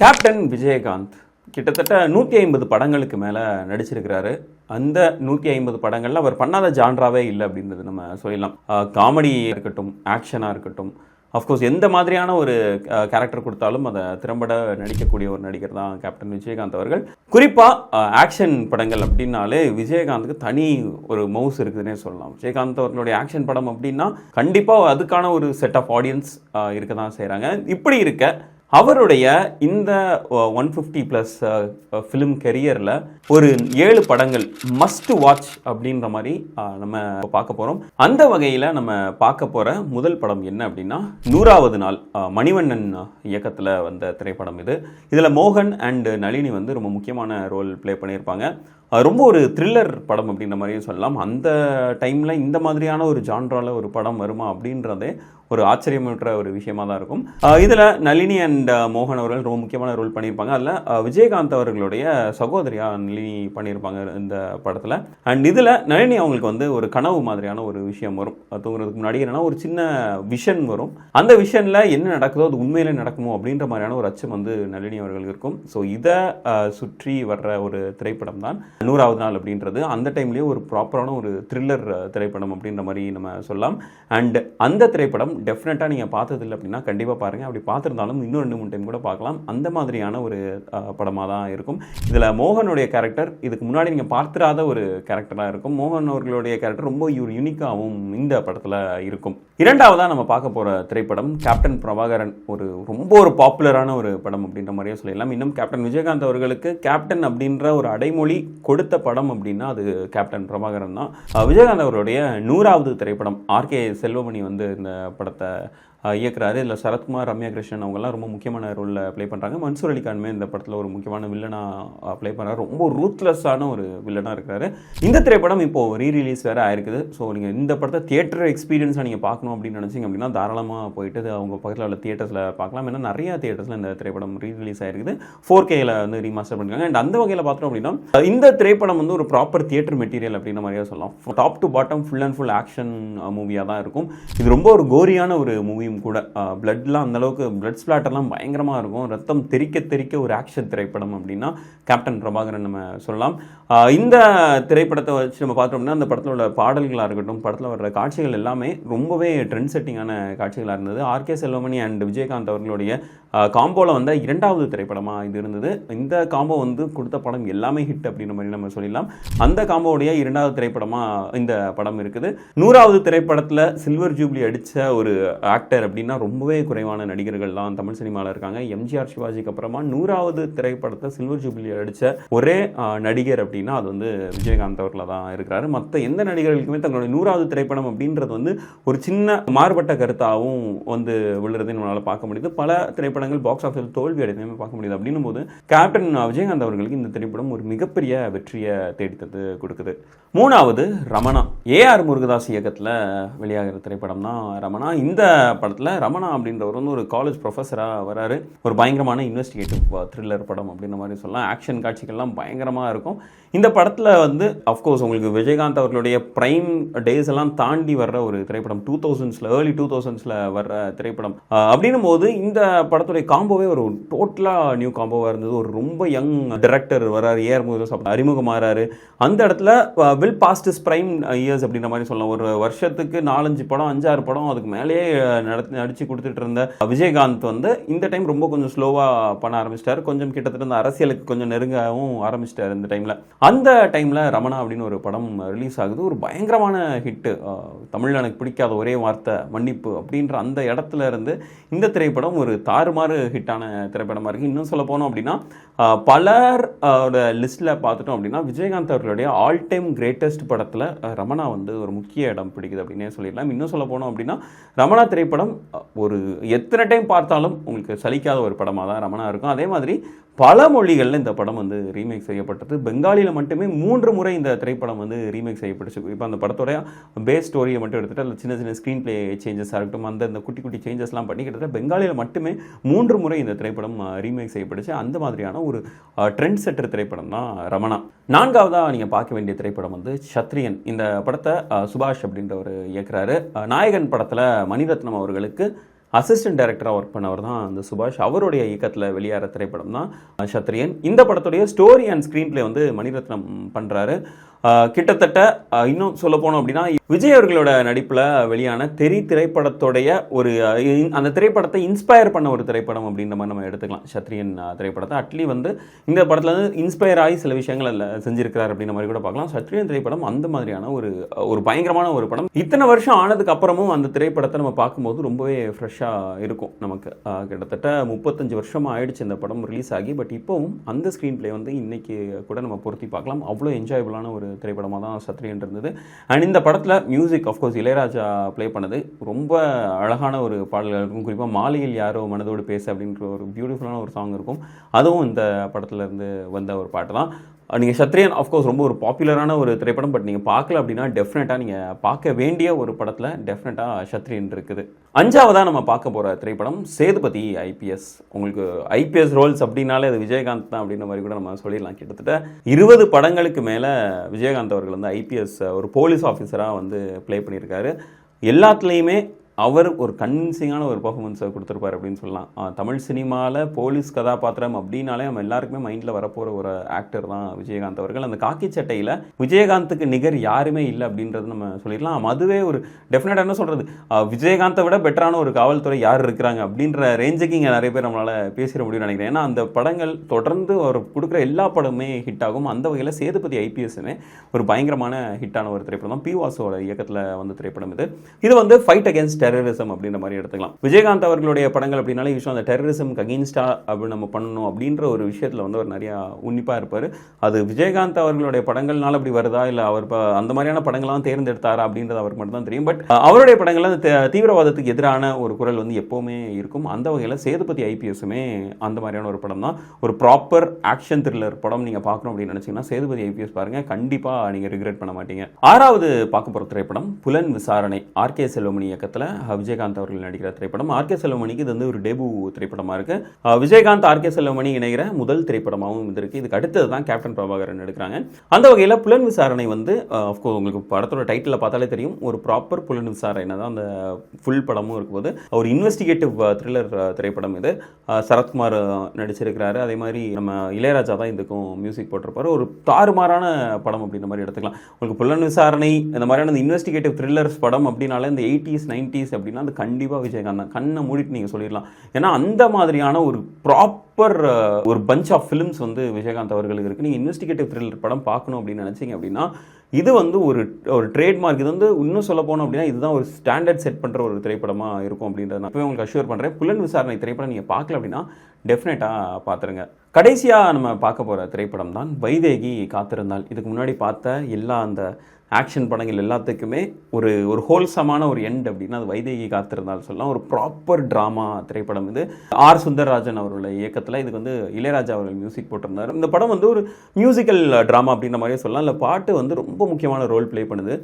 Captain Vijayakanth கிட்டத்தட்ட நூற்றி ஐம்பது படங்களுக்கு மேலே நடிச்சிருக்கிறாரு. அந்த நூற்றி ஐம்பது படங்களில் அவர் பண்ணாத ஜான்ராவே இல்லை அப்படின்றது நம்ம சொல்லலாம் காமெடி இருக்கட்டும் ஆக்ஷனாக இருக்கட்டும். அஃப்கோர்ஸ் எந்த மாதிரியான ஒரு கேரக்டர் கொடுத்தாலும் அதை திறம்பட நடிக்கக்கூடிய ஒரு நடிகர் தான் கேப்டன் விஜயகாந்த் அவர்கள். குறிப்பாக ஆக்ஷன் படங்கள் அப்படின்னாலே விஜயகாந்துக்கு தனி ஒரு மவுஸ் இருக்குதுன்னே சொல்லலாம். விஜயகாந்த் அவர்களுடைய ஆக்ஷன் படம் அப்படின்னா கண்டிப்பாக அதுக்கான ஒரு செட் ஆஃப் ஆடியன்ஸ் இருக்க தான் செய்கிறாங்க இப்படி இருக்க அவருடைய இந்த ஒன் ஃபிஃப்டி ப்ளஸ் ஃபிலிம் கெரியரில் ஒரு ஏழு படங்கள் மஸ்ட் வாட்ச் அப்படின்ற மாதிரி நம்ம பார்க்க போகிறோம் அந்த வகையில் நம்ம பார்க்க போகிற முதல் படம் என்ன அப்படின்னா நூறாவது நாள் மணிவண்ணன் இயக்கத்தில் வந்த திரைப்படம் இது. இதில் மோகன் அண்ட் நளினி வந்து ரொம்ப முக்கியமான ரோல் ப்ளே பண்ணியிருப்பாங்க. ரொம்ப ஒரு த்ரில்லர் படம் அப்படின்ற மாதிரியும் சொல்லலாம். அந்த டைமில் இந்த மாதிரியான ஒரு ஜான்ரால ஒரு படம் வருமா அப்படின்றதே ஒரு ஆச்சரியமற்ற ஒரு விஷயமா தான் இருக்கும். இதில் நளினி அண்ட் மோகன் அவர்கள் ரொம்ப முக்கியமான ரோல் பண்ணியிருப்பாங்க. அதில் விஜயகாந்த் அவர்களுடைய சகோதரியா நளினி பண்ணியிருப்பாங்க இந்த படத்தில். அண்ட் இதில் நளினி அவங்களுக்கு வந்து ஒரு கனவு மாதிரியான ஒரு விஷயம் வரும். தூங்குறதுக்கு முன்னாடி என்னென்னா ஒரு சின்ன விஷன் வரும். அந்த விஷனில் என்ன நடக்குதோ அது உண்மையிலே நடக்குமோ அப்படின்ற மாதிரியான ஒரு அச்சம் வந்து நளினி அவர்களுக்கு இருக்கும். ஸோ இதை சுற்றி வர்ற ஒரு திரைப்படம் தான் நூறாவது நாள் அப்படின்றது அந்த டைம்லேயே ஒரு ப்ராப்பரான ஒரு த்ரில்லர் திரைப்படம் அப்படின்ற மாதிரி நம்ம சொல்லலாம். அண்ட் அந்த திரைப்படம் டெஃபினட்டாக நீங்கள் பார்த்ததில்லை அப்படின்னா கண்டிப்பாக பாருங்கள் அப்படி பார்த்துருந்தாலும் இன்னும் ரெண்டு மூணு டைம் கூட பார்க்கலாம். அந்த மாதிரியான ஒரு படமாக தான் இருக்கும். இதில் மோகனுடைய கேரக்டர் இதுக்கு முன்னாடி நீங்கள் பார்த்துராத ஒரு கேரக்டராக இருக்கும். மோகன் அவர்களுடைய கேரக்டர் ரொம்ப ஒரு யூனிக்காகவும் இந்த படத்தில் இருக்கும். இரண்டாவதாக நம்ம பார்க்க போகிற திரைப்படம் கேப்டன் பிரபாகரன் ஒரு ரொம்ப ஒரு பாப்புலரான ஒரு படம் அப்படின்ற மாதிரியே சொல்லிடலாம். இன்னும் கேப்டன் விஜயகாந்த் அவர்களுக்கு கேப்டன் அப்படின்ற ஒரு அடைமொழி கொடுத்த படம் அப்படின்னா அது கேப்டன் பிரபாகரன் தான். விஜயகாந்த் அவருடைய நூறாவது திரைப்படம் ஆர்கே செல்வமணி வந்து இந்த படத்தை இயக்குறாரு. இதில் சரத்குமார் ரம்யா கிருஷ்ணன் அவங்கெல்லாம் ரொம்ப முக்கியமான ரோலில் ப்ளே பண்ணுறாங்க மன்சூர் அலிகான்மே இந்த படத்தில் ஒரு முக்கியமான வில்லனாக ப்ளே பண்ணுறாரு ரொம்ப ரூத்லெஸ்ஸான ஒரு வில்லனாக இருக்கிறாரு இந்த திரைப்படம் இப்போது ரீ ரிலீஸ் வேறு ஆயிருக்குது. ஸோ நீங்கள் இந்த படத்தை தியேட்டர் எக்ஸ்பீரியன்ஸாக நீங்கள் பார்க்கணும் அப்படின்னு நினச்சிங்க அப்படின்னா தாராளமாக போயிட்டு அவங்க பக்கத்தில் உள்ள தியேட்டர்ஸில் பார்க்கலாம். ஏன்னா நிறையா தியேட்டர்ஸில் இந்த திரைப்படம் ரீ ரிலீஸ் ஆயிருக்குது ஃபோர் கேயில் வந்து ரீமாஸ்டர் பண்ணிருக்காங்க. அண்ட் அந்த வகையில் பார்த்தோம் அப்படின்னா இந்த திரைப்படம் வந்து ஒரு ப்ராப்பர் தியேட்டர் மெட்டீரியல் அப்படின்ற மாதிரியே சொல்லலாம். Top to bottom full and full action மூவியாக தான் இருக்கும். இது ரொம்ப ஒரு கோரியான ஒரு மூவி மூவியும் கூட. பிளட்லாம் அந்தளவுக்கு பிளட் ஸ்பிளாட்டர்லாம் பயங்கரமாக இருக்கும். ரத்தம் தெரிக்க தெரிக்க ஒரு ஆக்ஷன் திரைப்படம் அப்படின்னா கேப்டன் பிரபாகரன் நம்ம சொல்லலாம். இந்த திரைப்படத்தை வச்சு நம்ம பார்த்தோம்னா அந்த படத்தில் உள்ள பாடல்களாக இருக்கட்டும் படத்தில் வர்ற காட்சிகள் எல்லாமே ரொம்பவே ட்ரெண்ட் செட்டிங்கான காட்சிகளாக இருந்தது. ஆர்கே செல்வமணி அண்ட் விஜயகாந்த் அவர்களுடைய காம்போவில் வந்த இரண்டாவது திரைப்படமாக இது இருந்தது. இந்த காம்போ வந்து கொடுத்த படம் எல்லாமே ஹிட் அப்படின்ற மாதிரி நம்ம சொல்லிடலாம். அந்த காம்போவுடைய இரண்டாவது திரைப்படமாக இந்த படம் இருக்குது. நூறாவது திரைப்படத்தில் சில்வர் ஜூப்ளி அடித்த ஒரு ஆக்டர் அப்படின்னா ரொம்பவே குறைவான நடிகர்கள் தான் தமிழ் சினிமாவில் இருக்காங்க. எம்ஜிஆர் சிவாஜிக்கு அப்புறமா நூறாவது திரைப்படத்தை சில்வர் ஜூப்ளி அடித்த ஒரே நடிகர் அப்படின்னா அது வந்து விஜயகாந்த் அவர்களில் தான் இருக்கிறாரு. மற்ற எந்த நடிகர்களுக்குமே தங்களுடைய நூறாவது திரைப்படம் அப்படின்றது வந்து ஒரு சின்ன மாறுபட்ட கருத்தாகவும் வந்து விழுறதை நம்மளால் பார்க்க முடியுது. பல திரைப்படங்கள் பாக்ஸ் ஆஃபீஸில் தோல்வி அடைந்தமே பார்க்க முடியுது. அப்படின்னும் போது கேப்டன் விஜயகாந்த் அவர்களுக்கு இந்த திரைப்படம் ஒரு மிகப்பெரிய வெற்றியை தேடித்தது கொடுக்குது. மூணாவது ரமணா. ஏஆர் முருகதாஸ் இயக்கத்தில் வெளியாகிற திரைப்படம் தான் ரமணா. இந்த படத்தில் ரமணா அப்படின்றவர் வந்து ஒரு காலேஜ் ப்ரொஃபஸராக வராரு. ஒரு பயங்கரமான இன்வெஸ்டிகேட்டிவ் த்ரில்லர் படம் அப்படின்ற மாதிரி சொல்லலாம். ஆக்ஷன் காட்சிகள்லாம் பயங்கரமாக இருக்கும். இந்த படத்தில் வந்து அஃப்கோர்ஸ் உங்களுக்கு விஜயகாந்த் அவர்களுடைய ப்ரைம் டேஸ் எல்லாம் தாண்டி வர்ற ஒரு திரைப்படம் டூ தௌசண்ட்ஸில் ஏர்லி டூ தௌசண்ட்ஸில் வர்ற திரைப்படம். அப்படின்னும் போது இந்த படத்துடைய காம்போவே ஒரு டோட்டலாக நியூ காம்போவாக இருந்தது. ஒரு ரொம்ப யங் டிரெக்டர் வர்றாரு. ஏஆர் முருகதாஸ் அப்படி அறிமுகமாகறாரு அந்த இடத்துல வில் பாஸ்ட் இஸ் இயர்ஸ் அப்படின்ற மாதிரி சொல்லலாம். ஒரு வருஷத்துக்கு நாலஞ்சு படம் அஞ்சாறு படம் அதுக்கு மேலேயே நடத்தி நடிச்சு கொடுத்துட்டு இருந்த விஜயகாந்த் வந்து இந்த டைம் ரொம்ப கொஞ்சம் ஸ்லோவாக பண்ண ஆரம்பிச்சிட்டார். கொஞ்சம் கிட்டத்தட்ட இந்த அரசியலுக்கு கொஞ்சம் நெருங்கவும் ஆரம்பிச்சிட்டார் இந்த டைமில் அந்த டைமில் ரமணா அப்படின்னு ஒரு படம் ரிலீஸ் ஆகுது. ஒரு பயங்கரமான ஹிட்டு தமிழில் எனக்கு பிடிக்காத ஒரே வார்த்தை மன்னிப்பு அப்படின்ற அந்த இடத்துல இருந்து இந்த திரைப்படம் ஒரு தாறுமாறு ஹிட்டான திரைப்படமாக இருக்குது இன்னும் சொல்ல போனோம் அப்படின்னா பலர் லிஸ்ட்டில் பார்த்துட்டோம் அப்படின்னா விஜயகாந்த் அவர்களுடைய ஆல் டைம் கிரேட்டஸ்ட் படத்தில் ரமணா வந்து ஒரு முக்கிய இடம் பிடிக்குது அப்படின்னே சொல்லிடலாம். இன்னும் சொல்ல போனோம் அப்படின்னா ரமணா திரைப்படம் ஒரு எத்தனை டைம் பார்த்தாலும் உங்களுக்கு சலிக்காத ஒரு படமாக தான் ரமணா இருக்கும். அதே மாதிரி பல மொழிகளில் இந்த படம் வந்து ரீமேக் செய்யப்பட்டது. பெங்காலியில் மட்டுமே மூன்று முறை இந்த திரைப்படம் வந்து ரீமேக் செய்யப்பட்டுச்சு. இப்போ அந்த படத்தோடைய பேஸ் ஸ்டோரியை மட்டும் எடுத்துகிட்டு அதில் சின்ன சின்ன ஸ்க்ரீன் ப்ளே சேஞ்சஸாக இருக்கட்டும் அந்த இந்த குட்டி குட்டி சேஞ்சஸ்லாம் பண்ணி கிட்டத்தட்ட பெங்காலியில் மட்டுமே மூன்று முறை இந்த திரைப்படம் ரீமேக் செய்யப்பட்டுச்சு. அந்த மாதிரியான ஒரு ட்ரெண்ட் செட்டர் திரைப்படம் தான் ரமணா. நான்காவதாக நீங்கள் பார்க்க வேண்டிய திரைப்படம் வந்து சத்ரியன். இந்த படத்தை சுபாஷ் அப்படின்றவர் இயக்குறாரு. நாயகன் படத்தில் மணிரத்னம் அவர்களுக்கு அசிஸ்டன்ட் டைரக்டராக ஒர்க் பண்ணவர் தான் அந்த சுபாஷ். அவருடைய இயக்கத்தில் வெளியாகிற திரைப்படம் தான் சத்ரியன். இந்த படத்துடைய ஸ்டோரி அண்ட் ஸ்க்ரீன் பிளே வந்து மணிரத்னம் பண்ணுறாரு கிட்டத்தட்ட இன்னும் சொல்ல போனோம் அப்படின்னா விஜய் அவர்களோட நடிப்பில் வெளியான தெரி திரைப்படத்துடைய ஒரு அந்த திரைப்படத்தை இன்ஸ்பயர் பண்ண ஒரு திரைப்படம் அப்படின்ற மாதிரி நம்ம எடுத்துக்கலாம். சத்ரியன் திரைப்படத்தை. அட்லி வந்து இந்த படத்தில் வந்து இன்ஸ்பயர் ஆகி சில விஷயங்கள் அதில் செஞ்சிருக்கிறார் அப்படின்ற மாதிரி கூட பார்க்கலாம். சத்ரியன் திரைப்படம் அந்த மாதிரியான ஒரு ஒரு பயங்கரமான ஒரு படம். இத்தனை வருஷம் ஆனதுக்கு அப்புறமும் அந்த திரைப்படத்தை நம்ம பார்க்கும்போது ரொம்பவே ஃப்ரெஷ்ஷாக இருக்கும் நமக்கு. கிட்டத்தட்ட முப்பத்தஞ்சு வருஷம் ஆயிடுச்சு இந்த படம் ரிலீஸ் ஆகி. பட் இப்போவும் அந்த ஸ்க்ரீன் ப்ளே வந்து இன்னைக்கு கூட நம்ம பொருத்தி பார்க்கலாம். அவ்வளோ என்ஜாயபிளான ஒரு திரைப்படமாக தான் சத்ரியன் இருந்தது அண்ட் இந்த படத்தில் மியூசிக் அஃப்கோர்ஸ் இளையராஜா ப்ளே பண்ணது. ரொம்ப அழகான ஒரு பாடல்கள் இருக்கும். குறிப்பாக மாலையில் யாரோ மனதோடு பேச அப்படின்ற ஒரு பியூட்டிஃபுல்லான ஒரு சாங் இருக்கும். அதுவும் இந்த படத்துல இருந்து வந்த ஒரு பாட்டு தான் நீங்கள் சத்ரியன் ஆஃப்கோர்ஸ் ரொம்ப ஒரு பாப்புலரான ஒரு திரைப்படம் பட் நீங்கள் பார்க்கல அப்படின்னா டெஃபினட்டாக நீங்கள் பார்க்க வேண்டிய ஒரு படத்தில் டெஃபினட்டாக சத்ரியன் இருக்குது. அஞ்சாவதாக நம்ம பார்க்க போகிற திரைப்படம் சேதுபதி ஐபிஎஸ் உங்களுக்கு ஐபிஎஸ் ரோல்ஸ் அப்படின்னாலே அது விஜயகாந்த் தான் அப்படின்ற மாதிரி கூட நம்ம சொல்லிடலாம். கிட்டத்தட்ட இருபது படங்களுக்கு மேலே விஜயகாந்த் அவர்கள் வந்து ஐபிஎஸ் ஒரு போலீஸ் ஆஃபீஸராக வந்து ப்ளே பண்ணியிருக்காரு. எல்லாத்துலேயுமே அவர் ஒரு கன்வின்சிங்கான ஒரு பர்ஃபார்மன்ஸை கொடுத்துருப்பார் அப்படின்னு சொல்லலாம். தமிழ் சினிமாவில் போலீஸ் கதாபாத்திரம் அப்படின்னாலே நம்ம எல்லாருக்குமே மைண்டில் வரப்போகிற ஒரு ஆக்டர் தான் விஜயகாந்த் அவர்கள். அந்த காக்கி சட்டையில் விஜயகாந்துக்கு நிகர் யாருமே இல்லை அப்படின்றது நம்ம சொல்லிடலாம். அதுவே ஒரு டெஃபினட்டாக என்ன சொல்கிறது விஜயகாந்தை விட பெட்டரான ஒரு காவல்துறை யார் இருக்கிறாங்க அப்படின்ற ரேஞ்சுக்கு இங்கே நிறைய பேர் நம்மளால் பேசிட முடியும்னு நினைக்கிறேன். ஏன்னா அந்த படங்கள் தொடர்ந்து அவர் கொடுக்குற எல்லா படமுமே ஹிட் ஆகும். அந்த வகையில் சேதுபதி ஐபிஎஸ்ஸுமே ஒரு பயங்கரமான ஹிட்டான ஒரு திரைப்படம் தான் பி வாசுவோட இயக்கத்தில் வந்த திரைப்படம் இது. இது வந்து ஃபைட் அகேன்ஸ்ட் டெரரிசம் அப்படின்ற மாதிரி எடுத்துக்கலாம். விஜயகாந்த் அவர்களுடைய படங்கள் அப்படின்னாலே விஷயம் அந்த டெரரிசம் அகெயின்ஸ்டா அப்படி நம்ம பண்ணணும் அப்படின்ற ஒரு விஷயத்தில் வந்து அவர் நிறையா உன்னிப்பாக இருப்பார். அது விஜயகாந்த் அவர்களுடைய படங்கள்னால அப்படி வருதா? இல்லை அவர் அந்த மாதிரியான படங்கள்லாம் தேர்ந்தெடுத்தாரா அப்படின்றது அவருக்கு மட்டும் தான் தெரியும் பட் அவருடைய படங்கள்லாம் அந்த தீவிரவாதத்துக்கு எதிரான ஒரு குரல் வந்து எப்போவுமே இருக்கும். அந்த வகையில் சேதுபதி ஐபிஎஸ்ஸுமே அந்த மாதிரியான ஒரு படம் தான். ஒரு ப்ராப்பர் ஆக்ஷன் த்ரில்லர் படம் நீங்கள் பார்க்கணும் அப்படின்னு நினச்சிங்கன்னா சேதுபதி ஐபிஎஸ் பாருங்கள் கண்டிப்பாக நீங்கள் ரிக்ரெட் பண்ண மாட்டீங்க. ஆறாவது பார்க்க போகிற திரைப்படம் புலன் விசாரணை ஆர்கே செல்வமணி இயக்கத்தில் விஜயகாந்த் அவர்கள் நடிக்கிற திரைப்படம் ஆர்கே செல்வமணிக்கு இது வந்து ஒரு டெபு திரைப்படமாக இருக்கு. விஜயகாந்த் ஆர்கே செல்வமணி இணைகிற முதல் திரைப்படமாகவும் இது இருக்கு. இதுக்கு அடுத்தது தான் கேப்டன் பிரபாகரன் எடுக்கிறாங்க. அந்த வகையில் புலன் விசாரணை வந்து அஃப்கோர்ஸ் உங்களுக்கு படத்தோட டைட்டில் பார்த்தாலே தெரியும். ஒரு ப்ராப்பர் புலன் விசாரணை தான் அந்த ஃபுல் படமும் இருக்கும்போது ஒரு இன்வெஸ்டிகேட்டிவ் த்ரில்லர் திரைப்படம் இது. சரத்குமார் நடிச்சிருக்கிறாரு. அதே மாதிரி நம்ம இளையராஜா தான் இதுக்கும் மியூசிக் போட்டிருப்பாரு. ஒரு தாறுமாறான படம் அப்படின்ற மாதிரி எடுத்துக்கலாம். உங்களுக்கு புலன் விசாரணை இந்த மாதிரியான இன்வெஸ்டிகேட்டிவ் த்ரில்லர்ஸ் படம் அப்படின்னால இந்த எயிட்டிஸ் நைன்டிஸ் அப்படின்னா அது கண்டிப்பாக விஜயகாந்த் தான். கண்ணை மூடிட்டு நீங்கள் சொல்லிடலாம். ஏன்னா அந்த மாதிரியான ஒரு ப்ராப்பர் ஒரு பஞ்ச் ஆஃப் ஃபிலிம்ஸ் வந்து விஜயகாந்த் அவர்களுக்கு இருக்குது நீங்கள் இன்வெஸ்டிகேட்டிவ் த்ரில்லர் படம் பார்க்கணும் அப்படின்னு நினச்சிங்க அப்படின்னா இது வந்து ஒரு ஒரு ட்ரேட்மார்க் இது வந்து இன்னும் சொல்ல போனோம் அப்படின்னா இதுதான் ஒரு ஸ்டாண்டர்ட் செட் பண்ணுற ஒரு திரைப்படமாக இருக்கும் அப்படின்றத நான் இப்போவே உங்களுக்கு அஷ்யூர் பண்ணுறேன் புலன் விசாரணை திரைப்படம் நீங்கள் பார்க்கல அப்படின்னா டெஃபினட்டாக பார்த்துருங்க கடைசியாக நம்ம பார்க்க போகிற திரைப்படம் தான் வைதேகி காத்திருந்தால் இதுக்கு முன்னாடி பார்த்த எல்லா அந்த ஆக்ஷன் படங்கள் எல்லாத்துக்குமே ஒரு ஒரு ஹோல்சமான ஒரு எண்ட் அப்படின்னா அது வைதேகி காத்திருந்தால் சொல்லலாம். ஒரு ப்ராப்பர் ட்ராமா திரைப்படம் இது. ஆர். சுந்தரராஜன் அவருடைய இயக்கத்தில் இதுக்கு வந்து இளையராஜா அவர்கள் மியூசிக் போட்டிருந்தார். இந்த படம் வந்து ஒரு மியூசிக்கல் ட்ராமா அப்படின்ற மாதிரியே சொல்லலாம். இல்லை பாட்டு வந்து ரொம்ப முக்கியமான ரோல் ப்ளே பண்ணுது.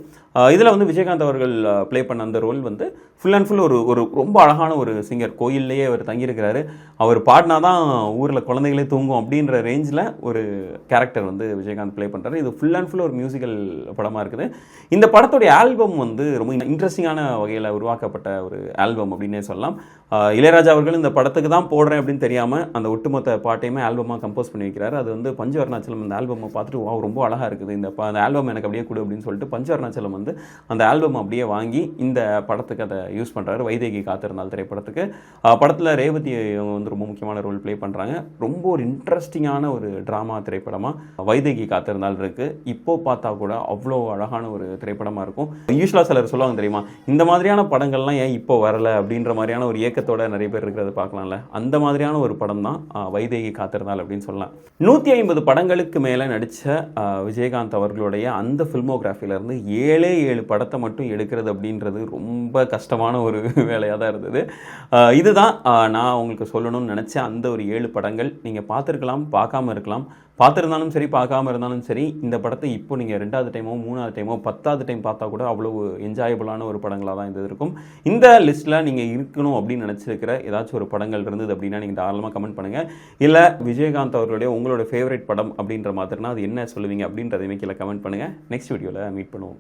இதில் வந்து விஜயகாந்த் அவர்கள் ப்ளே பண்ண அந்த ரோல் வந்து ஃபுல் அண்ட் ஃபுல் ஒரு ஒரு ரொம்ப அழகான ஒரு சிங்கர் கோயில்லையே அவர் தங்கியிருக்கிறாரு. அவர் பாடினா தான் ஊரில் குழந்தைகளே தூங்கும் அப்படின்ற ரேஞ்சில் ஒரு கேரக்டர் வந்து விஜயகாந்த் ப்ளே பண்ணுறாரு இது ஃபுல் அண்ட் ஃபுல் ஒரு மியூசிக்கல் படமாக இருக்குது. இந்த படத்துடைய ஆல்பம் வந்து ரொம்ப இன்ட்ரெஸ்டிங்கான வகையில் உருவாக்கப்பட்ட ஒரு ஆல்பம் அப்படின்னே சொல்லலாம். இளையராஜா அவர்கள் இந்த படத்துக்கு தான் போடுறேன் அப்படின்னு தெரியாமல் அந்த ஒட்டுமொத்த பாட்டையுமே ஆல்பமாக கம்போஸ் பண்ணி வைக்கிறாரு. அது வந்து பஞ்சவர்ணாச்சலம் அந்த ஆல்பமை பார்த்துட்டு வா ரொம்ப அழகாக இருக்குது. இந்த அந்த ஆல்பம் எனக்கு அப்படியே கொடு அப்படின்னு சொல்லிட்டு பஞ்சவர்ணாச்சலம் வந்து அந்த ஆல்பம் அப்படியே வாங்கி இந்த படத்துக்கு அதை யூஸ் பண்ணுறாரு வைதேகி காத்திருந்தால் திரைப்படத்துக்கு. படத்தில் ரேவதி அவங்க வந்து ரொம்ப முக்கியமான ரோல் ப்ளே பண்ணுறாங்க ரொம்ப ஒரு இன்ட்ரெஸ்டிங்கான ஒரு ட்ராமா திரைப்படமாக வைதேகி காத்திருந்தால் இருக்கு. இப்போ பார்த்தா கூட அவ்வளோ அழகான ஒரு திரைப்படமாக இருக்கும். யூஸ்வலாக சிலர் சொல்லுவாங்க தெரியுமா இந்த மாதிரியான படங்கள்லாம் ஏன் இப்போ வரல அப்படின்ற மாதிரியான ஒரு ஏக்கத்தோட நிறைய பேர் இருக்கிறத பார்க்கலாம்ல. அந்த மாதிரியான ஒரு படம் தான் வைதேகி காத்திருந்தால் அப்படின்னு சொல்லலாம். நூற்றி ஐம்பது படங்களுக்கு மேலே நடித்த விஜயகாந்த் அவர்களுடைய அந்த ஃபில்மோகிராஃபிலேருந்து ஏழே ஏழு படத்தை மட்டும் எடுக்கிறது அப்படின்றது ரொம்ப கஷ்டமான ஒரு வேலையாக தான் இருந்தது. இதுதான் நான் உங்களுக்கு சொல்லணும்னு நினச்ச அந்த ஒரு ஏழு படங்கள். நீங்கள் பார்த்துருக்கலாம் பார்க்காம இருக்கலாம். பார்த்துருந்தாலும் சரி பார்க்காம இருந்தாலும் சரி இந்த படத்தை இப்போ நீங்கள் ரெண்டாவது டைமோ மூணாவது டைமோ பத்தாவது டைம் பார்த்தா கூட அவ்வளவு என்ஜாயபுளான ஒரு படங்களாக தான் இது இருக்கும். இந்த லிஸ்ட்டில் நீங்கள் இருக்கணும் அப்படின்னு நினச்சிருக்கிற ஏதாச்சும் ஒரு படங்கள் இருந்தது அப்படின்னா நீங்கள் தாராளமாக கமெண்ட் பண்ணுங்கள் இல்லை விஜயகாந்த் அவர்களுடைய உங்களோட ஃபேவரட் படம் அப்படின்ற மாதிரினா அது என்ன சொல்லுவீங்க அப்படின்றதையுமே கீழே கமெண்ட் பண்ணுங்கள் நெக்ஸ்ட் வீடியோவில் மீட் பண்ணுவோம்.